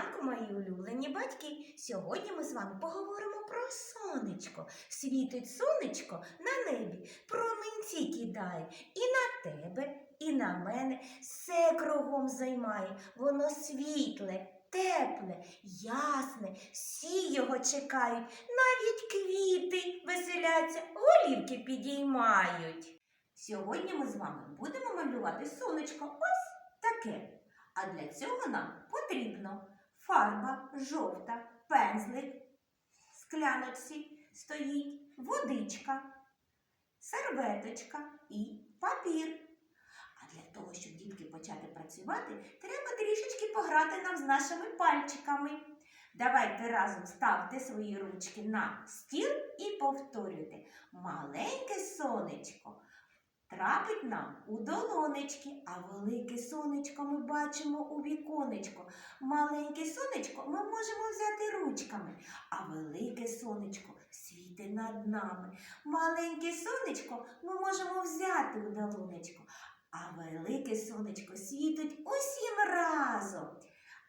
ранку, мої улюблені батьки! Сьогодні ми з вами поговоримо про сонечко. Світить сонечко на небі, промінці кидає і на тебе, і на мене. Все кругом займає. Воно світле, тепле, ясне. Всі його чекають, навіть квіти веселяться, голівки підіймають. Сьогодні ми з вами будемо малювати сонечко ось таке. А для цього нам потрібно фарба жовта, пензлик, в скляночці стоїть водичка, серветочка і папір. А для того, щоб дітки почати працювати, треба трішечки пограти нам з нашими пальчиками. Давайте разом ставте свої ручки на стіл і повторюйте. Маленьке сонечко трапить нам у долонечки, а велике сонечко ми бачимо у віконечко. Маленьке сонечко ми можемо взяти ручками, а велике сонечко світить над нами. Маленьке сонечко ми можемо взяти у долонечко, а велике сонечко світить усім разом.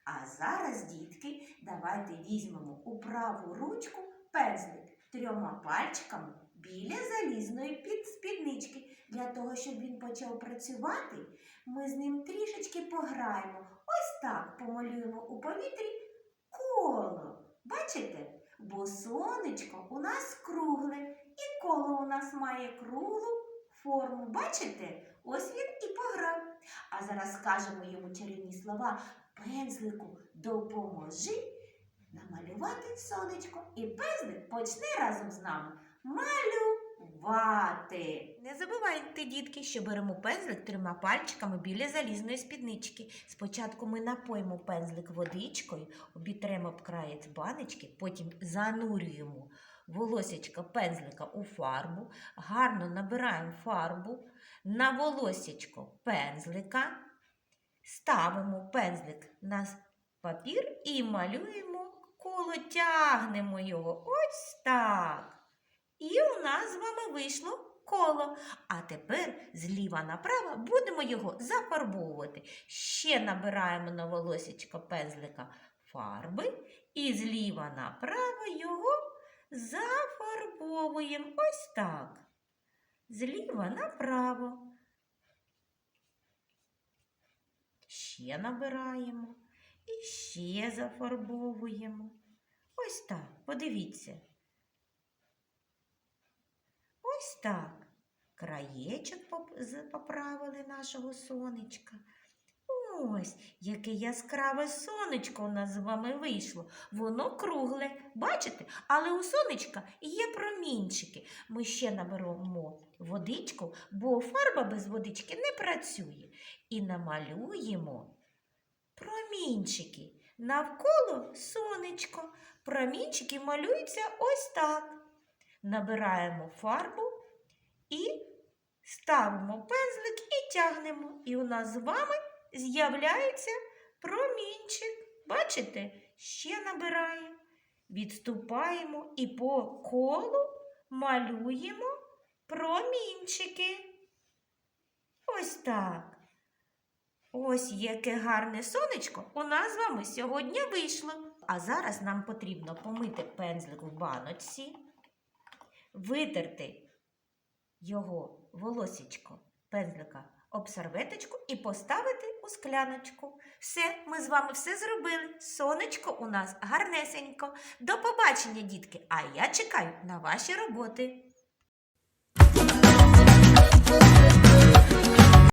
А зараз, дітки, давайте візьмемо у праву ручку пензлик трьома пальчиками біля залізної під спіднички. Для того, щоб він почав працювати, ми з ним трішечки пограємо. Ось так помалюємо у повітрі коло. Бачите? Бо сонечко у нас кругле, і коло у нас має круглу форму. Бачите? Ось він і пограв. А зараз скажемо йому чарівні слова пензлику допоможи намалювати сонечко. І пензлик почне разом з нами малювати. Не забувайте, дітки, що беремо пензлик трьома пальчиками біля залізної спіднички. Спочатку ми напоїмо пензлик водичкою, обітремо об краєць баночки, потім занурюємо волосячка пензлика у фарбу, гарно набираємо фарбу на волосячко пензлика, ставимо пензлик на папір і малюємо коло, тягнемо його ось так. І у нас з вами вийшло коло. А тепер зліва направо будемо його зафарбовувати. Ще набираємо на волосечко пензлика фарби і зліва направо його зафарбовуємо. Ось так. Зліва направо. Ще набираємо і ще зафарбовуємо. Ось так, подивіться. Ось так. Краєчок поправили нашого сонечка. Ось, яке яскраве сонечко у нас з вами вийшло. Воно кругле, бачите? Але у сонечка є промінчики. Ми ще наберемо водичку, бо фарба без водички не працює. І намалюємо промінчики. Навколо сонечко. Промінчики малюються ось так. Набираємо фарбу і ставимо пензлик і тягнемо. І у нас з вами з'являється промінчик. Бачите? Ще набираємо, відступаємо і по колу малюємо промінчики. Ось так. Ось яке гарне сонечко у нас з вами сьогодні вийшло. А зараз нам потрібно помити пензлик в баночці, витерти його волосічко пензлика об серветочку і поставити у скляночку. Все, ми з вами все зробили. Сонечко у нас гарнесенько. До побачення, дітки! А я чекаю на ваші роботи.